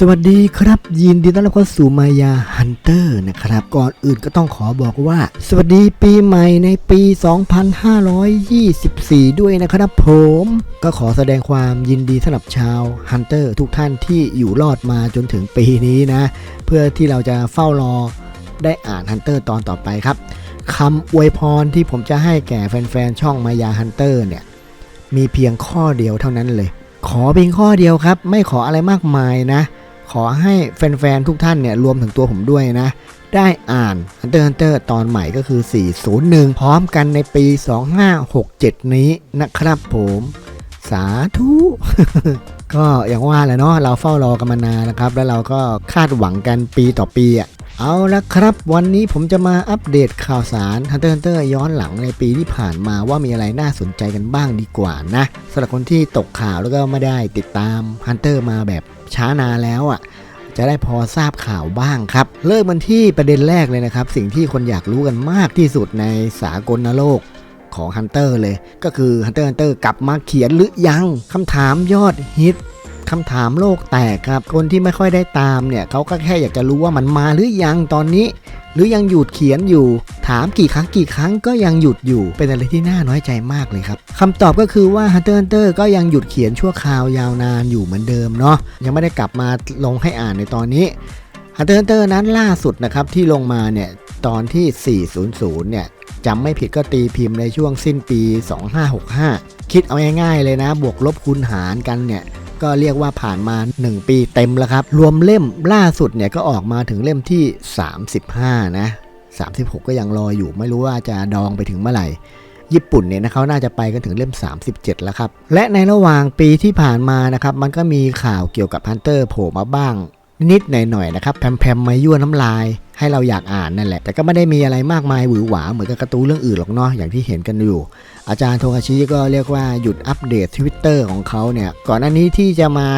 สวัสดีครับยินดีต้อนรับเข้าสู่มายาฮันเตอร์นะครับ ก่อนอื่นก็ต้องขอบอกว่า สวัสดีปีใหม่ในปี 2524 ด้วยนะครับผม ก็ขอแสดงความยินดีสำหรับชาวฮันเตอร์ทุกท่านที่อยู่รอดมาจนถึงปีนี้นะ เพื่อที่เราจะเฝ้ารอได้อ่านฮันเตอร์ตอนต่อไปครับคำอวยพรที่ผมจะให้แก่แฟนๆช่องมายาฮันเตอร์เนี่ยมีเพียงข้อเดียวเท่านั้นเลย ขอเพียงข้อเดียวครับ ไม่ขออะไรมากมายนะ อให้แฟนๆ ทุกท่านเนี่ยรวมถึงตัวผมด้วยนะ ได้อ่าน Hunter Hunter ตอนใหม่ก็คือ 401 พร้อมกันในปี 2567 นี้นะครับผมสาธุก็อย่างว่าแหละเนาะเราเฝ้ารอกันมานานนะครับ แล้วเราก็คาดหวังกันปีต่อปีอะเอาละครับ วันนี้ผมจะมาอัปเดตข่าวสาร Hunter Hunter ย้อนหลังในปีที่ผ่านมาว่ามีอะไรน่าสนใจกันบ้างดีกว่านะสำหรับคนที่ตกข่าวแล้วก็ไม่ได้ติดตาม Hunter มาแบบ ช้านานแล้วอะจะได้พอทราบข่าวบ้างครับ เริ่มมันที่ประเด็นแรกเลยนะครับ สิ่งที่คนอยากรู้กันมากที่สุดในสากลโลกของ Hunter เลย ก็คือ Hunter x Hunter กลับมาเขียนหรือยังคำถามยอดฮิตคำถามโลกแตกครับ คนที่ไม่ค่อยได้ตามเนี่ยเขาก็แค่อยากจะรู้ว่ามันมาหรือยังตอนนี้ หรือยังหยุดเขียนอยู่ ถามกี่ครั้งกี่ครั้งก็ยังหยุดอยู่เป็นอะไรที่น่าน้อยใจมากเลยครับคำตอบก็คือว่า Hunter Hunter ก็ยังหยุดเขียนชั่วคราวยาวนานอยู่เหมือนเดิมเนาะยังไม่ได้กลับมาลงให้อ่านในตอนนี้ Hunter Hunter นั้นล่าสุดนะครับที่ลงมาเนี่ยตอนที่ 400 เนี่ยจำไม่ผิดก็ตีพิมพ์ในช่วงสิ้นปี 2565 คิดเอาง่ายๆเลยนะ บวกลบคูณหารกันเนี่ยก็เรียกว่าผ่านมา 1 ปีเต็มแล้วครับ รวมเล่มล่าสุดเนี่ยก็ออกมาถึงเล่มที่ 35 นะ 36 ก็ยังรออยู่ ไม่รู้ว่าจะดองไปถึงเมื่อไหร่ญี่ปุ่นเนี่ยนะเขาน่าจะไปกันถึงเล่ม 37 แล้วครับ และในระหว่างปีที่ผ่านมานะครับ มันก็มีข่าวเกี่ยวกับฮันเตอร์โผล่มาบ้าง นิดหน่อยๆนะครับ แพมๆมายั่วน้ำลาย ให้เราอยากอ่านนั่นแหละ แต่ก็ไม่ได้มีอะไรมากมายหวือหวาเหมือนกับการ์ตูนเรื่องอื่นหรอกเนาะอย่างที่เห็นกันอยู่ อาจารย์โทงาชิก็เรียกว่าหยุดอัปเดตทวิตเตอร์ของเขาเนี่ยก่อนหน้านี้ที่จะมา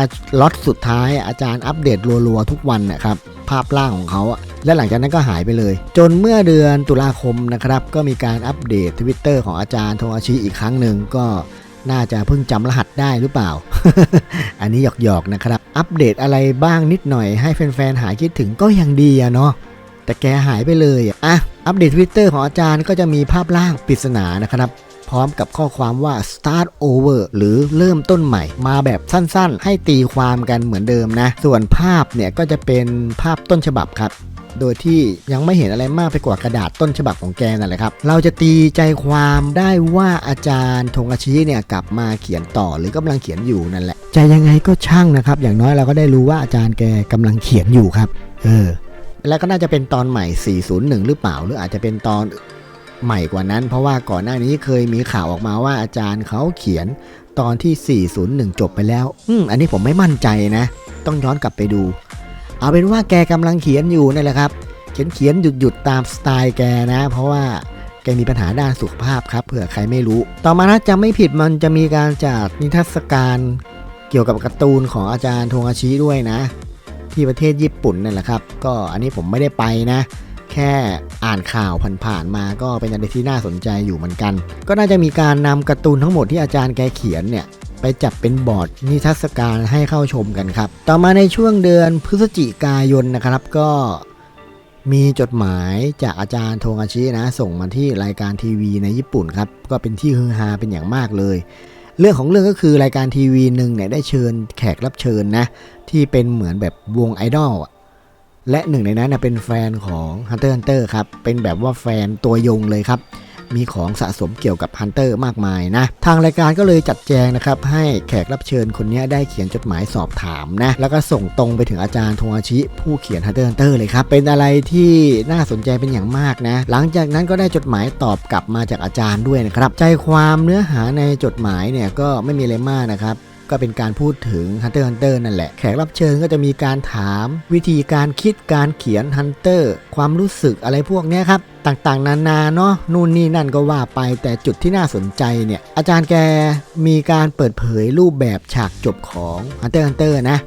ล็อตสุดท้ายอาจารย์อัปเดตรัวๆทุกวันนะครับภาพล่างของเขาอะและหลังจากนั้นก็หายไปเลย จนเมื่อเดือนตุลาคมนะครับก็มีการอัปเดตทวิตเตอร์ของอาจารย์โทงาชิอีกครั้งหนึ่งก็น่าจะเพิ่งจำรหัสได้หรือเปล่า อันนี้หยอกๆนะครับ อัปเดตอะไรบ้างนิดหน่อยให้แฟนๆ หายคิดถึงก็ยังดีอะเนาะ แต่แกหายไปเลยอะอะอัปเดตทวิตเตอร์ของอาจารย์ก็จะมีภาพล่างปริศนานะครับพร้อมกับข้อความว่า start over หรือเริ่มต้นใหม่ มาแบบสั้นๆ ให้ตีความกันเหมือนเดิมนะ ส่วนภาพเนี่ยก็จะเป็นภาพต้นฉบับครับ โดยที่ยังไม่เห็นอะไรมากไปกว่ากระดาษต้นฉบับของแกนั่นแหละครับ เราจะตีใจความได้ว่าอาจารย์ธงอาชิเนี่ยกลับมาเขียนต่อหรือกำลังเขียนอยู่นั่นแหละ จะยังไงก็ช่างนะครับ อย่างน้อยเราก็ได้รู้ว่าอาจารย์แกกำลังเขียนอยู่ครับ เออ แล้วก็น่าจะเป็นตอนใหม่ 401 หรือเปล่า หรืออาจจะเป็นตอนใหม่กว่านั้น เพราะว่าก่อนหน้านี้เคยมีข่าวออกมาว่าอาจารย์เขาเขียนตอนที่ 401 จบไปแล้ว อืม อันนี้ผมไม่มั่นใจนะ ต้องย้อนกลับไปดู เอาเป็นว่าแกกำลังเขียนอยู่นั่แหละครับ เขียนเขียนหยุดหยุดตามสไตล์แกนะ เพราะว่าแกมีปัญหาด้านสุขภาพครับ เผื่อใครไม่รู้ ต่อมานะจำไม่ผิดมันจะมีการจัดนิทรรศการเกี่ยวกับการ์ตูนของอาจารย์โทงอาชิด้วยนะ ที่ประเทศญี่ปุ่นนั่นแหละครับ ก็อันนี้ผมไม่ได้ไปนะ แค่อ่านข่าวผ่านๆมาก็เป็นอะไรที่น่าสนใจอยู่เหมือนกัน ก็น่าจะมีการนำการ์ตูนทั้งหมดที่อาจารย์แกเขียนเนี่ยไปจับเป็นบอร์ดนิทรรศการให้เข้าชมกันครับ ต่อมาในช่วงเดือนพฤศจิกายนนะครับก็มีจดหมายจากอาจารย์โทงอาชินะ ส่งมาที่รายการทีวีในญี่ปุ่นครับ ก็เป็นที่ฮือฮาเป็นอย่างมากเลย เรื่องของเรื่องก็คือรายการทีวีหนึ่งเนี่ยได้เชิญแขกรับเชิญนะ ที่เป็นเหมือนแบบวงไอดอลและหนึ่งในนั้นเป็นแฟนของ Hunter Hunter ครับ เป็นแบบว่าแฟนตัวยงเลยครับ มีของสะสมเกี่ยวกับพันเตอร์มากมายนะ ทางรายการก็เลยจัดแจงนะครับให้แขกรับเชิญคนนี้ได้เขียนจดหมายสอบถามนะ แล้วก็ส่งตรงไปถึงอาจารย์โทอาชิผู้เขียนฮันเตอร์ฮันเตอร์เลยครับ เป็นอะไรที่น่าสนใจเป็นอย่างมากนะ หลังจากนั้นก็ได้จดหมายตอบกลับมาจากอาจารย์ด้วยนะครับ ใจความเนื้อหาในจดหมายเนี่ยก็ไม่มีอะไรมากนะครับ ก็เป็นการพูดถึง Hunter Hunter นั่นแหละ แขกรับเชิญก็จะมีการถาม วิธีการคิดการเขียน Hunter ความรู้สึกอะไรพวกนี้ครับ ต่างๆ นานาเนาะนู่นนี่นั่นก็ว่าไปแต่จุดที่น่าสนใจเนี่ย อาจารย์แกมีการเปิดเผยรูปแบบฉากจบของ Hunter Hunter นะ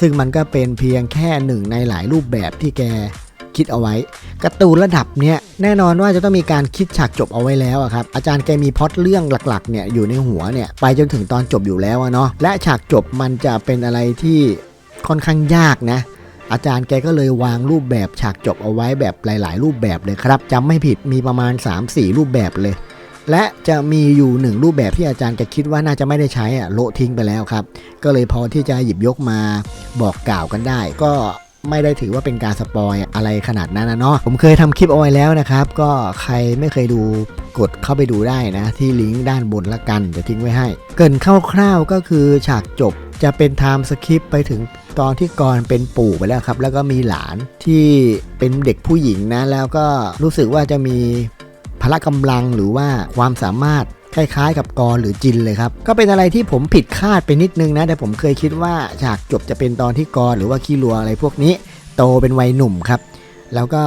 ซึ่งมันก็เป็นเพียงแค่หนึ่งในหลายรูปแบบที่แก คิดเอาไว้ การ์ตูนระดับเนี้ยแน่นอนว่าจะต้องมีการคิดฉากจบเอาไว้แล้วครับอาจารย์แกมีพล็อตเรื่องหลักๆเนี่ยอยู่ในหัวเนี่ยไปจนถึงตอนจบอยู่แล้วเนาะและฉากจบมันจะเป็นอะไรที่ค่อนข้างยากนะอาจารย์แกก็เลยวางรูปแบบฉากจบเอาไว้แบบหลาย ๆ รูปแบบเลยครับจำไม่ผิดมีประมาณ 3-4 รูปแบบเลย และจะมีอยู่หนึ่งรูปแบบที่อาจารย์แกคิดว่าน่าจะไม่ได้ใช้อะโละทิ้งไปแล้วครับ ก็เลยพอที่จะหยิบยกมาบอกกล่าวกันได้ ก็ ไม่ได้ถือว่าเป็นการสปอยอะไรขนาดนั้นนะเนาะผมเคยทำคลิปเอาไว้แล้วนะครับ ก็ใครไม่เคยดูกดเข้าไปดูได้นะ ที่ลิงก์ด้านบนละกันจะทิ้งไว้ให้ เกินคร่าวๆก็คือฉากจบจะเป็นไทม์สคริปไปถึงตอนที่กรเป็นปู่ไปแล้วครับ แล้วก็มีหลานที่เป็นเด็กผู้หญิงนะ แล้วก็รู้สึกว่าจะมีพละกำลังหรือว่าความสามารถ คล้ายๆ กับกรหรือจินเลยครับ ก็เป็นอะไรที่ผมผิดคาดไปนิดนึงนะ แต่ผมเคยคิดว่าฉากจบจะเป็นตอนที่กรหรือว่าคีรัวอะไรพวกนี้ โตเป็นวัยหนุ่มครับ แล้วก็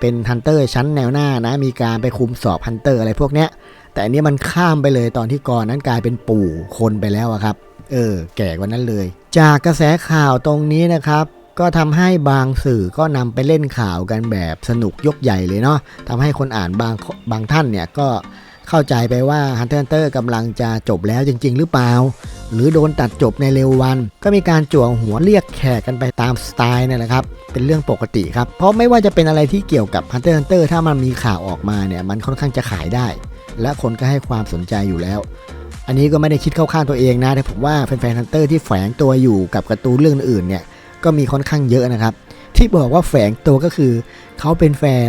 เป็นฮันเตอร์ชั้นแนวหน้านะ มีการไปคุมสอบฮันเตอร์อะไรพวกเนี้ย แต่อันนี้มันข้ามไปเลยตอนที่กรนั้นกลายเป็นปู่คนไปแล้วอะครับ เออ แก่กว่านั้นเลย จากกระแสข่าวตรงนี้นะครับก็ทำให้บางสื่อก็นำไปเล่นข่าวกันแบบสนุกยกใหญ่เลยเนาะทำให้คนอ่านบางบางท่านเนี่ยก็ เข้าใจไปว่า Hunter Hunter กำลังจะจบแล้วจริง ๆ หรือเปล่า หรือโดนตัดจบในเร็ววัน ก็มีการจั่วหัวเรียกแขกกันไปตามสไตล์นี่แหละครับ เป็นเรื่องปกติครับ เพราะไม่ว่าจะเป็นอะไรที่เกี่ยวกับ Hunter Hunter ถ้ามันมีข่าวออกมาเนี่ยมันค่อนข้างจะขายได้ และคนก็ให้ความสนใจอยู่แล้ว อันนี้ก็ไม่ได้คิดเข้าข้างตัวเองนะแต่ผมว่าแฟนๆฮันเตอร์ที่แฝงตัวอยู่กับการ์ตูนเรื่องอื่นเนี่ยก็มีค่อนข้างเยอะนะครับที่บอกว่าแฝงตัวก็คือเขาเป็นแฟน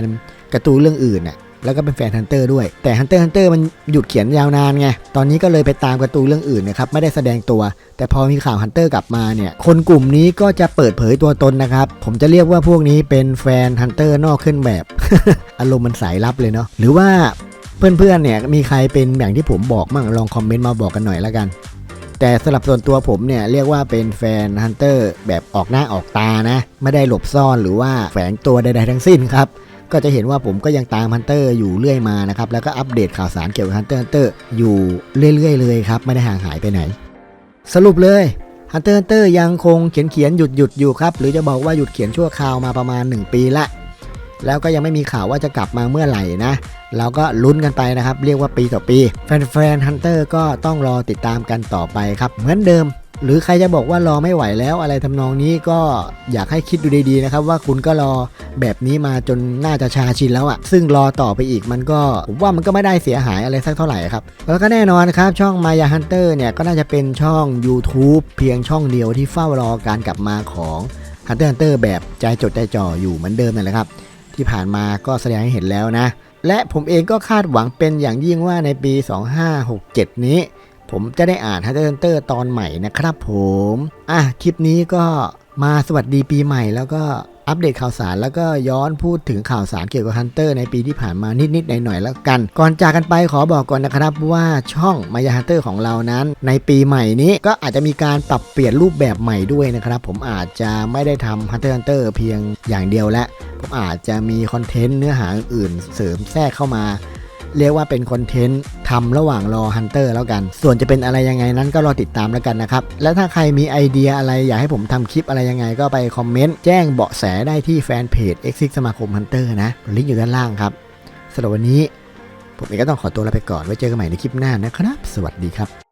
การ์ตูนเรื่องอื่นน่ะ แล้วก็เป็นแฟนฮันเตอร์ด้วย แต่ฮันเตอร์ฮันเตอร์มันหยุดเขียนยาวนานไง ตอนนี้ก็เลยไปตามการ์ตูนเรื่องอื่นนะครับ ไม่ได้แสดงตัว แต่พอมีข่าวฮันเตอร์กลับมาเนี่ย คนกลุ่มนี้ก็จะเปิดเผยตัวตนนะครับ ผมจะเรียกว่าพวกนี้เป็นแฟนฮันเตอร์นอกเครื่องแบบ อารมณ์มันสายลับเลยเนาะ หรือว่าเพื่อนๆ เนี่ย มีใครเป็นอย่างที่ผมบอกมั่ง ลองคอมเมนต์มาบอกกันหน่อยละกัน แต่สำหรับส่วนตัวผมเนี่ยเรียกว่าเป็นแฟนฮันเตอร์แบบออกหน้าออกตานะ ไม่ได้หลบซ่อนหรือว่าแฝงตัวใดๆทั้งสิ้นครับ ก็จะเห็นว่าผมก็ยังตามฮันเตอร์อยู่เรื่อยมานะครับแล้วก็อัปเดตข่าวสารเกี่ยวกับฮันเตอร์ฮันเตอร์อยู่เรื่อยๆเลยครับไม่ได้ห่างหายไปไหน สรุปเลยฮันเตอร์ฮันเตอร์ยังคงเขียนเขียนหยุดหยุดอยู่ครับหรือจะบอกว่าหยุดเขียนชั่วคราวมาประมาณ 1 ปีละแล้วก็ยังไม่มีข่าวว่าจะกลับมาเมื่อไหร่นะ เราก็ลุ้นกันไปนะครับ เรียกว่าปีต่อปี แฟนๆฮันเตอร์ก็ต้องรอติดตามกันต่อไปครับ เหมือนเดิม หรือใครจะบอกว่ารอไม่ไหวแล้วอะไรทำนองนี้ก็อยากให้คิดดูดีๆนะครับ ว่าคุณก็รอแบบนี้มาจนน่าจะชาชินแล้วอะ่ะ ซึ่งรอต่อไปอีกมันก็ผมว่ามันก็ไม่ได้เสียหายอะไรสักเท่าไหร่ครับ แล้วก็แน่นอนครับช่อง Maya Hunter เนี่ยก็น่าจะเป็นช่อง YouTube เพียงช่องเดียวที่เฝ้ารอการกลับมาของ Hunter Hunter แบบใจจดใจจ่ออยู่เหมือนเดิมนั่นแหละครับ ที่ผ่านมาก็แสดงให้เห็นแล้วนะ และผมเองก็คาดหวังเป็นอย่างยิ่งว่าในปี 2567 นี้ ผมจะได้อ่าน Hunter x Hunter ตอนใหม่นะครับผมอะคลิปนี้ก็มาสวัสดีปีใหม่แล้วก็อัปเดตข่าวสารแล้วก็ย้อนพูดถึงข่าวสารเกี่ยวกับ Hunter ในปีที่ผ่านมานิดๆหน่อยๆแล้วกัน ก่อนจากกันไปขอบอกก่อนนะครับว่าช่อง Maya Hunter ของเรานั้น ในปีใหม่นี้ก็อาจจะมีการปรับเปลี่ยนรูปแบบใหม่ด้วยนะครับ ผมอาจจะไม่ได้ทำ Hunter x Hunter เพียงอย่างเดียวและผมอาจจะมีคอนเทนต์เนื้อหาอื่นเสริมแทรกเข้ามา เรียกว่าเป็นคอนเทนต์ทำระหว่างรอฮันเตอร์แล้วกัน ส่วนจะเป็นอะไรยังไงนั้นก็รอติดตามแล้วกันนะครับ และถ้าใครมีไอเดียอะไรอยากให้ผมทำคลิปอะไรยังไงก็ไปคอมเมนต์แจ้งเบาะแสได้ที่แฟนเพจ e x i สสมาคมฮันเตอร์นะลิงก์อยู่ด้านล่างครับสำหรับวันนี้ ผมเองก็ต้องขอตัวลาไปก่อนไว้เจอกันใหม่ในคลิปหน้านะครับ สวัสดีครับ